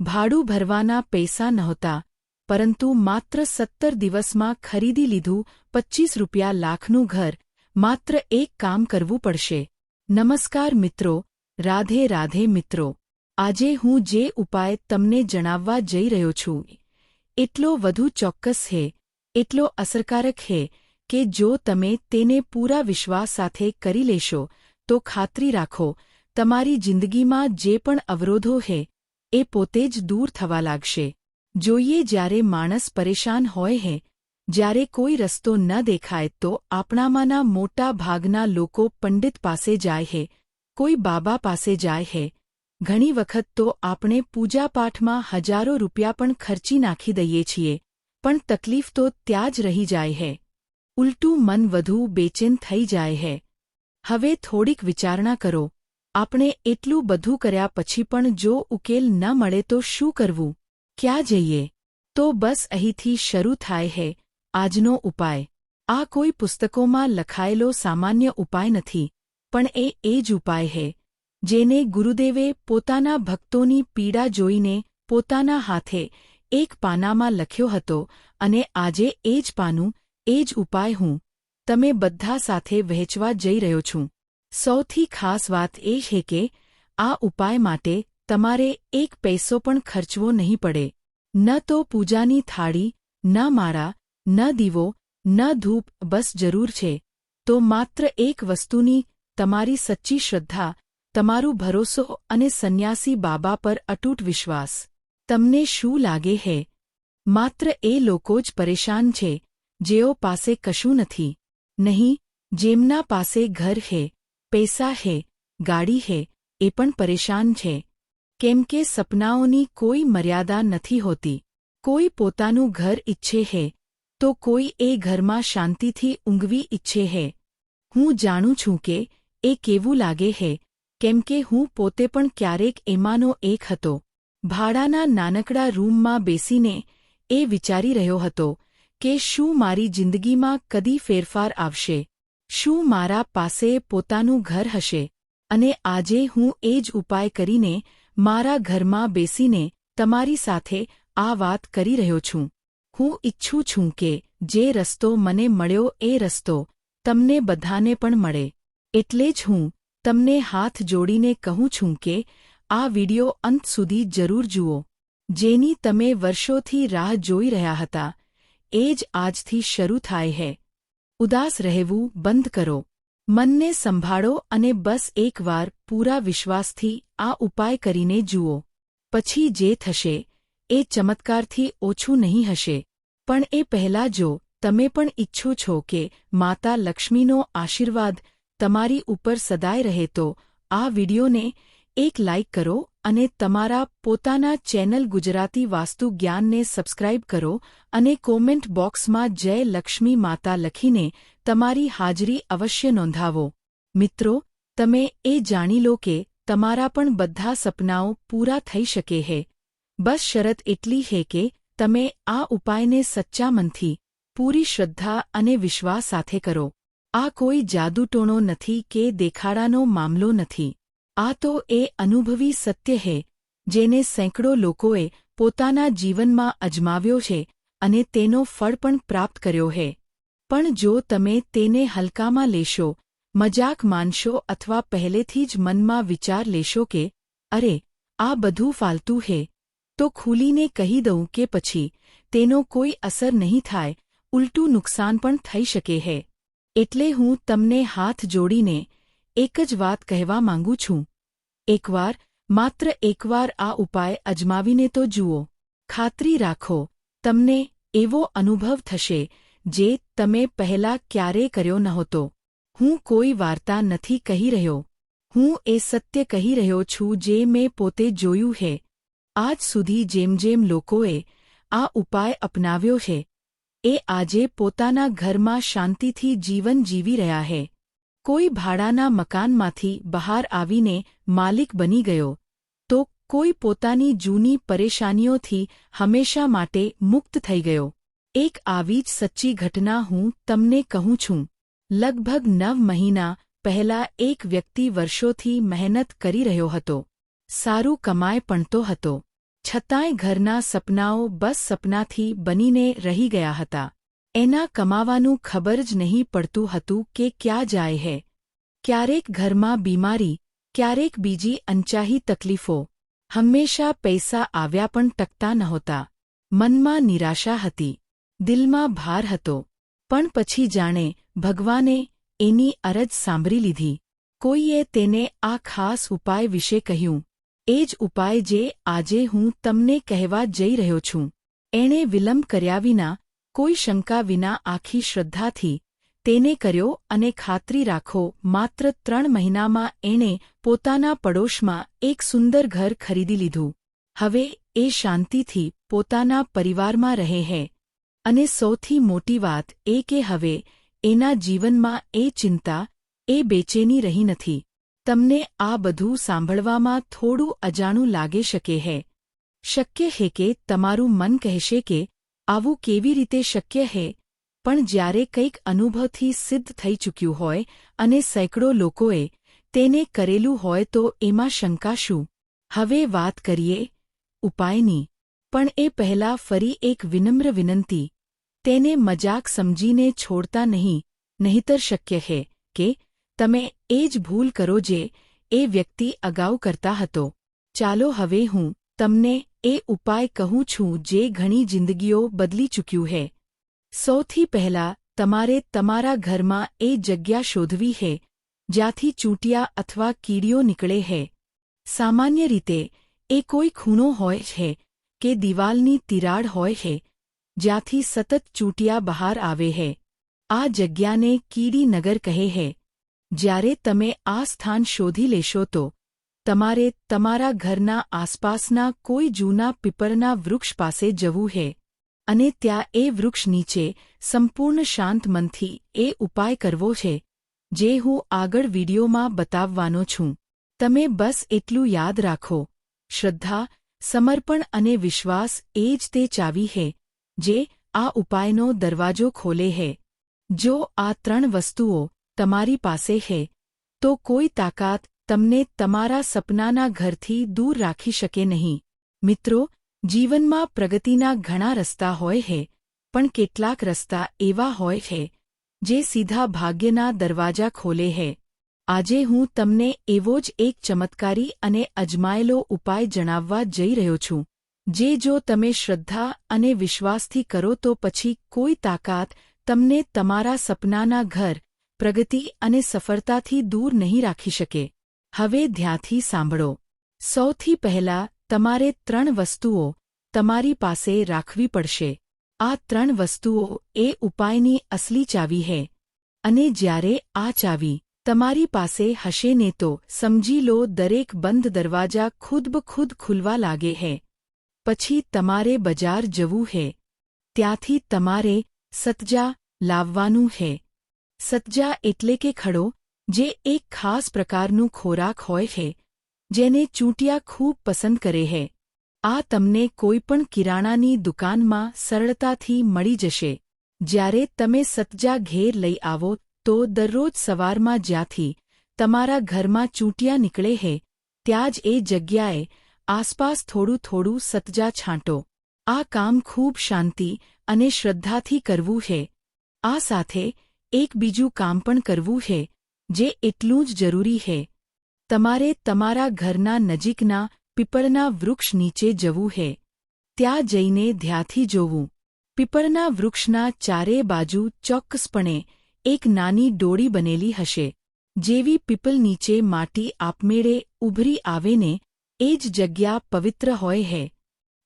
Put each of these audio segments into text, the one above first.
ભાડું ભરવાના પૈસા નહોતા, પરંતુ માત્ર સત્તર દિવસમાં ખરીદી લીધું પચ્ચીસ રૂપિયા લાખનું ઘર, માત્ર એક કામ કરવું પડશે. નમસ્કાર મિત્રો, રાધે રાધે મિત્રો, આજે હું જે ઉપાય તમને જણાવવા જઈ રહ્યો છું, એટલો વધુ ચોક્કસ હે, એટલો અસરકારક હે, કે જો તમે તેને પૂરા વિશ્વાસ સાથે કરી લેશો, તો ખાતરી રાખો, તમારી જિંદગીમાં જે પણ અવરોધો હે એ પોતે જ દૂર થવા લાગશે. જોઈએ જ્યારે માણસ પરેશાન હોય હે, જ્યારે કોઈ રસ્તો ન દેખાય તો આપણામાંના મોટા ભાગના લોકો પંડિત પાસે જાય હે, કોઈ બાબા પાસે જાય હે. ઘણી વખત તો આપણે પૂજાપાઠમાં હજારો રૂપિયા પણ ખર્ચી નાખી દઈએ છીએ, પણ તકલીફ તો ત્યાં જ રહી જાય હે. ઉલટું મન વધુ બેચેન થઈ જાય હે. હવે થોડીક વિચારણા કરો. આપણે એટલું બધું કર્યા પછી પણ જો ઉકેલ ન મળે તો શું કરવું? ક્યાં જઈએ? તો બસ અહીંથી શરૂ થાય હે, આજનો ઉપાય. આ કોઈ પુસ્તકોમાં લખાયેલો સામાન્ય ઉપાય નથી, પણ એ એ જ ઉપાય હે, જેને ગુરુદેવે પોતાના ભક્તોની પીડા જોઈને પોતાના હાથે એક પાનામાં લખ્યો હતો અને આજે એ જ પાનું, એ જ ઉપાય હું, તમે બધા સાથે વહેંચવા જઈ રહ્યો છું. સૌથી ખાસ વાત એ છે કે, આ ઉપાય માટે તમારે એક પૈસો પણ ખર્ચવો નહીં પડે. ન તો પૂજાની થાળી, ન માળા, ન દીવો, ન ધૂપ, બસ જરૂર છે. તો માત્ર એક વસ્તુની તમારી સચ્ચી શ્રદ્ધા, તમારું ભરોસો અને સંન્યાસી બાબા પર અતૂટ વિશ્વાસ. તમને શું લાગે હે? માત્ર એ લોકો જ પરેશાન છે જેઓ પાસે કશું નથી. નહીં, જેમના પાસે ઘર હે. પૈસા હે, ગાડી હે, એ પણ પરેશાન છે. કેમ કે સપનાઓની કોઈ મર્યાદા નથી હોતી. કોઈ પોતાનું ઘર ઈચ્છે હે, તો કોઈ એ ઘરમાં શાંતિથી ઊંઘવી ઈચ્છે હે. હું જાણું છું કે એ કેવું લાગે હે, કેમ કે હું પોતે પણ ક્યારેક એમાંનો એક હતો. ભાડાના નાનકડા રૂમમાં બેસીને એ વિચારી રહ્યો હતો કે શું મારી જિંદગીમાં કદી ફેરફાર આવશે. શું મારા પાસે પોતાનું ઘર હશે? અને આજે હું એ જ ઉપાય કરીને મારા ઘરમાં બેસીને તમારી સાથે આ વાત કરી રહ્યો છું. હું ઈચ્છું છું કે જે રસ્તો મને મળ્યો એ રસ્તો તમને બધાને પણ મળે. એટલે જ હું તમને હાથ જોડીને કહું છું કે આ વિડિયો અંત સુધી જરૂર જુઓ. જેની તમે વર્ષોથી રાહ જોઈ રહ્યા હતા. એ જ આજથી શરૂ થાય હે. ઉદાસ રહેવું બંધ કરો. મનને સંભાળો અને બસ એકવાર પૂરા વિશ્વાસથી આ ઉપાય કરીને જુઓ. પછી જે થશે, એ ચમત્કારથી ઓછું નહીં હશે. પણ એ પહેલાં જો તમે પણ ઇચ્છો છો કે માતા લક્ષ્મીનો આશીર્વાદ તમારી ઉપર સદાય રહે તો આ વિડિયોને એક લાઇક કરો અને તમારા પોતાના ચેનલ ગુજરાતી વાસ્તુ જ્ઞાનને સબસ્ક્રાઇબ કરો અને કોમેન્ટ બોક્સમાં જય લક્ષ્મી માતા લખીને તમારી હાજરી અવશ્ય નોંધાવો. મિત્રો, તમે એ જાણી લો કે તમારા પણ બધા સપનાઓ પૂરા થઈ શકે હે. બસ શરત એટલી હે કે તમે આ ઉપાયને સચ્ચા મનથી, પૂરી શ્રદ્ધા અને વિશ્વાસ સાથે કરો. આ કોઈ જાદુટોણો નથી કે દેખાડાનો મામલો નથી. આ તો એ અનુભવી સત્ય હે, જેને સેંકડો લોકોએ પોતાના જીવનમાં અજમાવ્યો છે અને તેનો ફળ પણ પ્રાપ્ત કર્યો હે. પણ જો તમે તેને હલકામાં લેશો, મજાક માનશો અથવા પહેલેથી જ મનમાં વિચાર લેશો કે, અરે, આ બધું ફાલતું હે, તો ખુલીને કહી દઉં કે પછી તેનો કોઈ અસર નહીં થાય, ઉલટું નુકસાન પણ થઈ શકે હે. એટલે હું તમને હાથ જોડીને એક જ વાત કહેવા માંગુ છું. એકવાર, માત્ર એકવાર આ ઉપાય અજમાવીને તો જુઓ. ખાતરી રાખો, તમને એવો અનુભવ થશે, જે તમે પહેલા ક્યારેય કર્યો નહોતો. હું કોઈ વાર્તા નથી કહી રહ્યો. હું એ સત્ય કહી રહ્યો છું જે મેં પોતે જોયું હે. આજ સુધી જેમ જેમ લોકોએ આ ઉપાય અપનાવ્યો છે એ આજે પોતાના ઘરમાં શાંતિથી જીવન જીવી રહ્યા છે કોઈ ભાડાના મકાનમાંથી બહાર આવીને માલિક બની ગયો, તો કોઈ પોતાની જૂની પરેશાનીઓથી હંમેશા માટે મુક્ત થઈ ગયો. એક આવી જ સચ્ચી ઘટના હું તમને કહું છું. લગભગ નવ મહિના પહેલા એક વ્યક્તિ વર્ષોથી મહેનત કરી રહ્યો હતો. સારું કમાય પણતો હતો. છતાંય ઘરના સપનાઓ બસ સપનાથી બનીને રહી ગયા હતા. એના કમાવાનું ખબર જ નહીં પડતું હતું કે ક્યાં જાય હે. ક્યારેક ઘરમાં બીમારી, ક્યારેક બીજી અનચાહી તકલીફો. હંમેશા પૈસા આવ્યા પણ ટકતા નહોતા. મનમાં નિરાશા હતી. દિલમાં ભાર હતો. પણ પછી જાણે ભગવાને એની અરજ સાંભળી લીધી. કોઈએ તેને આ ખાસ ઉપાય વિશે કહ્યું. એ જ ઉપાય જે આજે હું તમને કહેવા જઈ રહ્યો છું. એણે વિલંબ કર્યા વિના કોઈ શંકા વિના આખી શ્રદ્ધાથી તેને કર્યો અને ખાતરી રાખો, માત્ર ત્રણ મહિનામાં એણે પોતાના પડોશમાં એક સુંદર ઘર ખરીદી લીધું. હવે એ શાંતિથી પોતાના પરિવારમાં રહે હે. અને સૌથી મોટી વાત એ કે હવે એના જીવનમાં એ ચિંતા, એ બેચેની રહી નથી. તમને આ બધું સાંભળવામાં થોડું અજાણું લાગે શકે હે. શક્ય હે કે તમારું મન કહેશે કે આવું કેવી રીતે શક્ય હે? પણ જ્યારે કંઈક અનુભવથી સિદ્ધ થઈ ચૂક્યું હોય અને સેંકડો લોકોએ તેને કરેલું હોય તો એમાં શંકા શું? હવે વાત કરીએ ઉપાયની. પણ એ પહેલા ફરી એક વિનમ્ર વિનંતી. તેને મજાક સમજીને છોડતા નહીં, નહીતર શક્ય હે કે તમે એ જ ભૂલ કરો જે એ વ્યક્તિ અગાઉ કરતા હતો. ચાલો હવે હું તમને એ ઉપાય કહું છું જે ઘણી જિંદગીઓ બદલી ચૂક્યું હે સૌથી પહેલા તમારે તમારા ઘરમાં એ જગ્યા શોધવી હે જ્યાંથી ચૂંટિયા અથવા કીડીઓ નીકળે હે સામાન્ય રીતે, એ કોઈ ખૂણો હોય છે કે દિવાલની તિરાડ હોય છે, જ્યાંથી સતત ચૂંટિયા બહાર આવે હે આ જગ્યાને કીડીનગર કહે હે જ્યારે તમે આ સ્થાન શોધી લેશો તો તમારે તમારા ઘરના આસપાસના કોઈ જૂના પીપળના વૃક્ષ પાસે જવું હે, અને ત્યાં એ વૃક્ષ નીચે સંપૂર્ણ શાંત મનથી એ ઉપાય કરવો છે, જે હું આગળ વિડીયોમાં બતાવવાનો છું. તમે બસ એટલું યાદ રાખો, શ્રદ્ધા, સમર્પણ અને વિશ્વાસ એ જ તે ચાવી હે, જે આ ઉપાયનો દરવાજો ખોલે હે. જો આ ત્રણ વસ્તુઓ તમારી પાસે હે, તો કોઈ તાકાત તમને તમારા સપનાના ઘરથી દૂર રાખી શકે નહીં. મિત્રો, જીવનમાં પ્રગતિના ઘણા રસ્તા હોય છે પણ કેટલાક રસ્તા એવા હોય છે જે સીધા ભાગ્યના દરવાજા ખોલે છે આજે હું તમને એવો જ એક ચમત્કારી અને અજમાયેલો ઉપાય જણાવવા જઈ રહ્યો છું. જે જો તમે શ્રદ્ધા અને વિશ્વાસથી કરો તો પછી કોઈ તાકાત તમને તમારા સપનાના ઘર, પ્રગતિ અને સફળતાથી દૂર નહીં રાખી શકે. હવે ધ્યાંથી સાંભળો. સૌથી પહેલા તમારે ત્રણ વસ્તુઓ તમારી પાસે રાખવી પડશે. આ ત્રણ વસ્તુઓ એ ઉપાયની અસલી ચાવી હે. અને જ્યારે આ ચાવી તમારી પાસે હશે ને તો સમજી લો દરેક બંધ દરવાજા ખુદ બ ખુલવા લાગે હે. પછી તમારે બજાર જવું હે. ત્યાંથી તમારે સતજા લાવવાનું હે. સતજા એટલે કે ખડો જે એક ખાસ પ્રકારનું ખોરાક હોય છે જેને ચૂંટિયા ખૂબ પસંદ કરે હે. આ તમને કોઈપણ કિરાણાની દુકાનમાં સરળતાથી મળી જશે. જ્યારે તમે સતજા ઘેર લઈ આવો, તો દરરોજ સવારમાં જ્યાંથી તમારા ઘરમાં ચૂંટિયા નીકળે હે, ત્યાં જ એ જગ્યાએ આસપાસ થોડું થોડું સતજા છાંટો. આ કામ ખૂબ શાંતિ અને શ્રદ્ધાથી કરવું છે આ સાથે એક બીજું કામ પણ કરવું છે જે એટલું જ જરૂરી છે તમારે તમારા ઘરના નજીકના પીપળના વૃક્ષ નીચે જવું છે ત્યાં જઈને ધ્યાથી જોવું. પીપળના વૃક્ષના ચારે બાજુ ચોક્કસપણે એક નાની ડોળી બનેલી હશે, જેવી પીપલ નીચે માટી આપમેળે ઉભરી આવે ને એ જ જગ્યા પવિત્ર હોય હે.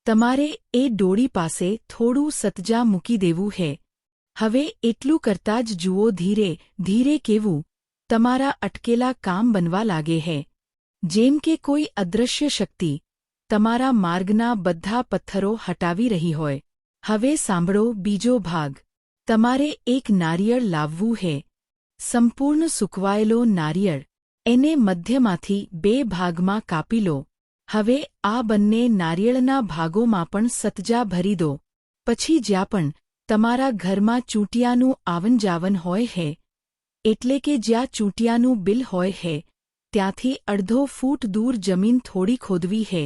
તમારે એ ડોળી પાસે થોડું સતજા મૂકી દેવું હે. હવે એટલું કરતાં જ જુઓ ધીરે ધીરે કેવું તમારા અટકેલા કામ બનવા લાગે હે. જેમ કે કોઈ અદૃશ્ય શક્તિ, તમારા માર્ગના બધા પથ્થરો હટાવી રહી હોય. હવે સાંભળો બીજો ભાગ. તમારે એક નારિયળ લાવવું હે. સંપૂર્ણ સૂકવાયેલો નારિયળ, એને મધ્યમાંથી બે ભાગમાં કાપી લો. હવે આ બંને નારિયેળના ભાગોમાં પણ સતજા ભરી દો. પછી જ્યાં પણ તમારા ઘરમાં ચૂંટિયાનું આવનજાવન હોય હે એટલે કે જ્યાં ચૂંટિયાનું બિલ હોય હે, ત્યાંથી અડધો ફૂટ દૂર જમીન થોડી ખોદવી હે.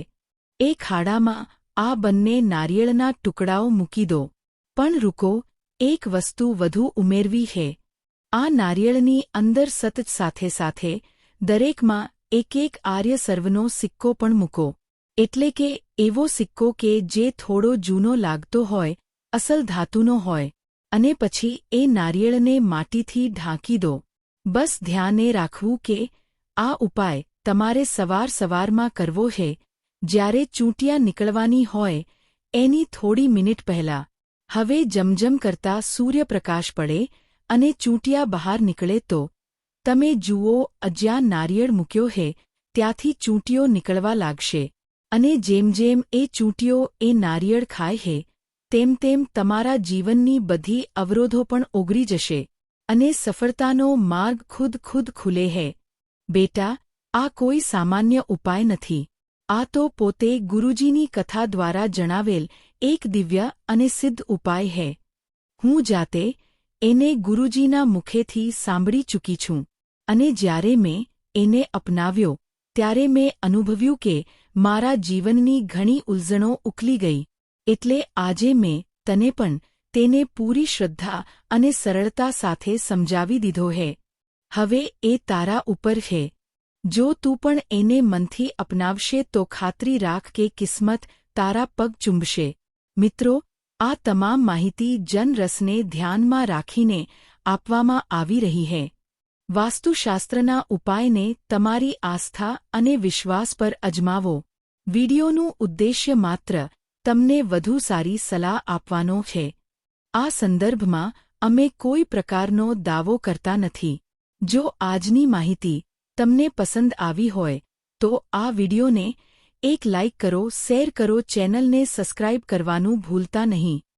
એ ખાડામાં આ બંને નારિયેળના ટુકડાઓ મૂકી દો. પણ રૂકો, એક વસ્તુ વધુ ઉમેરવી હે. આ નારિયેળની અંદર સતત સાથે સાથે દરેકમાં એક એક આર્ય સર્વનો સિક્કો પણ મૂકો. એટલે કે એવો સિક્કો કે જે થોડો જૂનો લાગતો હોય, અસલ ધાતુનો હોય. અને પછી એ નારિયેળને માટીથી ઢાંકી દો. બસ ધ્યાને રાખવું કે આ ઉપાય તમારે સવાર સવારમાં કરવો છે જ્યારે ચૂંટિયા નીકળવાની હોય, એની થોડી મિનિટ પહેલાં. હવે જમજમ કરતા સૂર્યપ્રકાશ પડે અને ચૂંટિયા બહાર નીકળે તો. તમે જુઓ અજ્યાં નારિયેળ મૂક્યો હે, ત્યાંથી ચૂંટીઓ નીકળવા લાગશે. અને જેમ જેમ એ ચૂંટીઓ એ નારિયેળ ખાય હે તેમ તેમ તમારા જીવનની બધી અવરોધો પણ ઓગળી જશે અને સફળતાનો માર્ગ ખુદ ખુદ ખુલે હે. બેટા, આ કોઈ સામાન્ય ઉપાય નથી. આ તો પોતે ગુરુજીની કથા દ્વારા જણાવેલ એક દિવ્ય અને સિદ્ધ ઉપાય હે. હું જાતે એને ગુરુજીના મુખેથી સાંભળી ચૂકી છું અને જ્યારે મેં એને અપનાવ્યો, ત્યારે મેં અનુભવ્યું કે મારા જીવનની ઘણી ઉલઝણો ઉકલી ગઈ એટલે આજે મેં તને પણ તેને પૂરી શ્રદ્ધા અને સરળતા સાથે સમજાવી દીધો હે. હવે એ તારા ઉપર છે જો તું પણ એને મનથી અપનાવશે તો ખાતરી રાખ કે કિસ્મત તારા પગ ચૂંબશે. મિત્રો, આ તમામ માહિતી જનરસને ધ્યાનમાં રાખીને આપવામાં આવી રહી છે વાસ્તુશાસ્ત્રના ઉપાયને તમારી આસ્થા અને વિશ્વાસ પર અજમાવો. વિડિયોનું ઉદ્દેશ્ય માત્ર તમને વધુ સારી સલાહ આપવાનો છે. આ સંદર્ભમાં અમે કોઈ પ્રકારનો દાવો કરતા નથી. જો આજની માહિતી તમને પસંદ આવી હોય, તો આ વિડિયોને એક લાઇક કરો, શેર કરો, ચેનલને સબસ્ક્રાઇબ કરવાનું ભૂલતા નહીં.